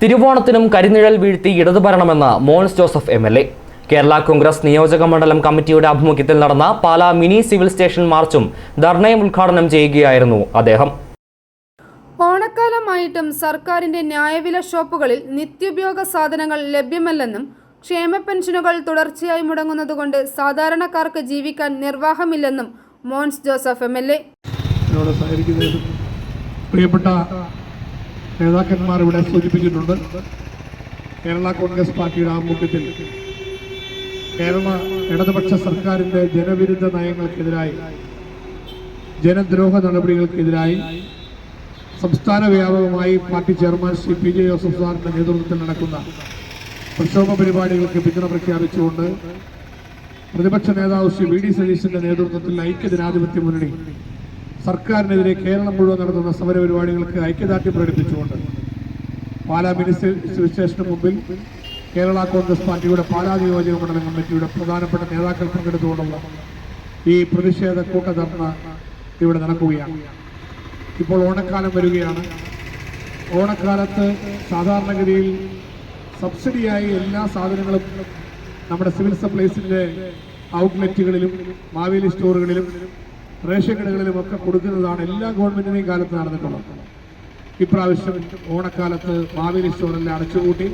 തിരുവോണത്തിനും കരിനിഴൽ വീഴ്ത്തി ഇടതു ഭരണമെന്ന് Mons Joseph M L A. Kerala Congress നിയോജക മണ്ഡലം കമ്മിറ്റിയുടെ ആഭിമുഖ്യത്തിൽ നടന്ന പാലാ മിനി സിവിൽ സ്റ്റേഷൻ മാർച്ചും ധർണയും ഉദ്ഘാടനം ചെയ്യുകയായിരുന്നു അദ്ദേഹം. ഓണക്കാലമായിട്ടും സർക്കാരിന്റെ ന്യായവില ഷോപ്പുകളിൽ നിത്യോപയോഗ സാധനങ്ങൾ ലഭ്യമല്ലെന്നും ക്ഷേമ പെൻഷനുകൾ തുടർച്ചയായി മുടങ്ങുന്നതുകൊണ്ട് സാധാരണക്കാർക്ക് ജീവിക്കാൻ നിർവാഹമില്ലെന്നും Mons Joseph M L A. പ്രിയപ്പെട്ട നേതാക്കന്മാർ ഇവിടെ സൂചിപ്പിച്ചിട്ടുണ്ട്. കേരള കോൺഗ്രസ് പാർട്ടിയുടെ ആഭിമുഖ്യത്തിൽ കേരള ഇടതുപക്ഷ സർക്കാരിന്റെ ജനവിരുദ്ധ നയങ്ങൾക്കെതിരായി ജനദ്രോഹ നടപടികൾക്കെതിരായി സംസ്ഥാന വ്യാപകമായി party chairman Shri P J Joseph സാറിന്റെ നേതൃത്വത്തിൽ നടക്കുന്ന പ്രക്ഷോഭ പരിപാടികൾക്ക് പിന്തുണ പ്രഖ്യാപിച്ചുകൊണ്ട് പ്രതിപക്ഷ നേതാവ് ശ്രീ വി ഡി സതീശന്റെ നേതൃത്വത്തിൽ ഐക്യജനാധിപത്യ മുന്നണി സർക്കാരിനെതിരെ കേരളം മുഴുവൻ നടത്തുന്ന സമര പരിപാടികൾക്ക് ഐക്യദാർഢ്യം പ്രകടിപ്പിച്ചുകൊണ്ട് പാലാ മിനിസ്റ്റർ സ്റ്റേഷന് മുമ്പിൽ കേരള കോൺഗ്രസ് പാർട്ടിയുടെ പാലാ നിയോജക മണ്ഡലം കമ്മിറ്റിയുടെ പ്രധാനപ്പെട്ട നേതാക്കൾ പങ്കെടുത്തുകൊണ്ടുള്ള ഈ പ്രതിഷേധ കൂട്ടധർണ ഇവിടെ നടക്കുകയാണ്. ഇപ്പോൾ ഓണക്കാലം വരികയാണ്. ഓണക്കാലത്ത് സാധാരണഗതിയിൽ സബ്സിഡിയായി എല്ലാ സാധനങ്ങളും നമ്മുടെ സിവിൽ സപ്ലൈസിന്റെ ഔട്ട്ലെറ്റുകളിലും മാവേലി സ്റ്റോറുകളിലും റേഷൻ കടകളിലും ഒക്കെ കൊടുക്കുന്നതാണ് എല്ലാ ഗവൺമെന്റിനെയും കാലത്ത് നടന്നിട്ടുള്ളത്. ഇപ്രാവശ്യം ഓണക്കാലത്ത് മാവേലി സ്റ്റോറെല്ലാം അടച്ചുപൂട്ടി.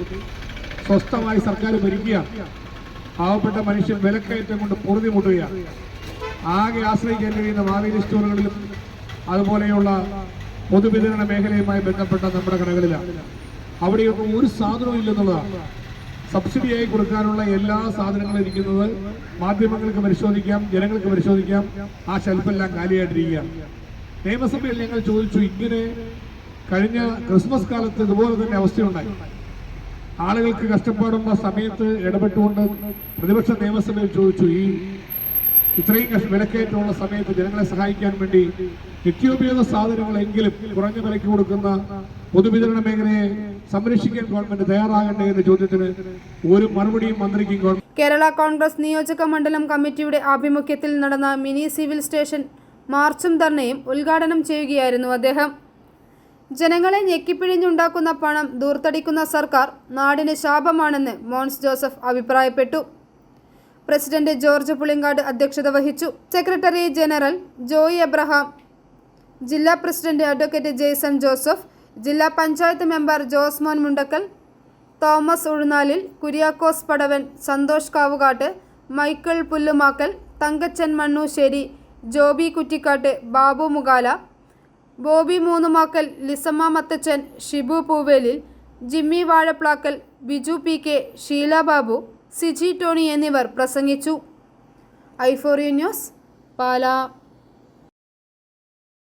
സ്വസ്ഥമായി സർക്കാർ ഭരിക്കുക പാവപ്പെട്ട മനുഷ്യൻ വിലക്കയറ്റം കൊണ്ട് പൊറുതി മുട്ടുകയാണ് ആകെ ആശ്രയിക്കാൻ കഴിയുന്ന മാവേലി സ്റ്റോറുകളിലും അതുപോലെയുള്ള പൊതുവിതരണ മേഖലയുമായി ബന്ധപ്പെട്ട നമ്മുടെ കടകളിലാണ്. അവിടെയൊന്നും ഒരു സാധനവും ഇല്ലെന്നുള്ളതാണ്. സബ്സിഡിയായി കൊടുക്കാനുള്ള എല്ലാ സാധനങ്ങളും ഇരിക്കുന്നത് മാധ്യമങ്ങൾക്ക് പരിശോധിക്കാം ജനങ്ങൾക്ക് പരിശോധിക്കാം. ആ ഷെൽഫെല്ലാം കാലിയായിട്ടിരിക്കുക നിയമസഭയിൽ ഞങ്ങൾ ചോദിച്ചു ഇങ്ങനെ കഴിഞ്ഞ ക്രിസ്മസ് കാലത്ത് ഇതുപോലെ തന്നെ അവസ്ഥയുണ്ടായി. ആളുകൾക്ക് കഷ്ടപ്പാടുള്ള സമയത്ത് ഇടപെട്ടുകൊണ്ട് പ്രതിപക്ഷ നിയമസഭയിൽ ചോദിച്ചു ഈ ഇത്രയും വിലക്കയറ്റമുള്ള സമയത്ത് ജനങ്ങളെ സഹായിക്കാൻ വേണ്ടി നിത്യോപയോഗ സാധനങ്ങളെങ്കിലും കുറഞ്ഞ വിലയ്ക്ക് കൊടുക്കുന്ന പൊതുവിതരണ മേഖലയെ സംരക്ഷിക്കാൻ ഗവൺമെന്റ് തയ്യാറാകണ്ടേ എന്ന ചോദ്യത്തിന് ഒരു മറുപടിയും മന്ത്രിക്കും കേരള കോൺഗ്രസ് നിയോജക മണ്ഡലം കമ്മിറ്റിയുടെ ആഭിമുഖ്യത്തിൽ നടന്ന മിനി സിവിൽ സ്റ്റേഷൻ മാർച്ചും ധർണയും ഉദ്ഘാടനം ചെയ്യുകയായിരുന്നു അദ്ദേഹം. ജനങ്ങളെ ഞെക്കിപ്പിഴിഞ്ഞുണ്ടാക്കുന്ന പണം ദൂർത്തടിക്കുന്ന സർക്കാർ നാടിന് ശാപമാണെന്ന് മോൻസ് ജോസഫ് അഭിപ്രായപ്പെട്ടു. പ്രസിഡന്റ് ജോർജ് പുളിങ്കാട് അധ്യക്ഷത വഹിച്ചു. സെക്രട്ടറി ജനറൽ ജോയി എബ്രഹാം ജില്ലാ പ്രസിഡന്റ് അഡ്വക്കേറ്റ് ജെയ്സൺ ജോസഫ് ജില്ലാ panchayat member Josemon Mundackal Thomas Uzhunnalil Kuriakose Padavan Santhosh Kavukattu Michael Pullumakkal Thankachan Mannusseri Joby Kuttikkattu Babu Mugala Boby Moonnumakkal Lissamma Mathachan Shibu Poovelil Jimmy Vazhaplackal Biju P K Sheela Babu Siji Tony എന്നിവർ പ്രസംഗിച്ചു. ഐഫോറിയ news Pala.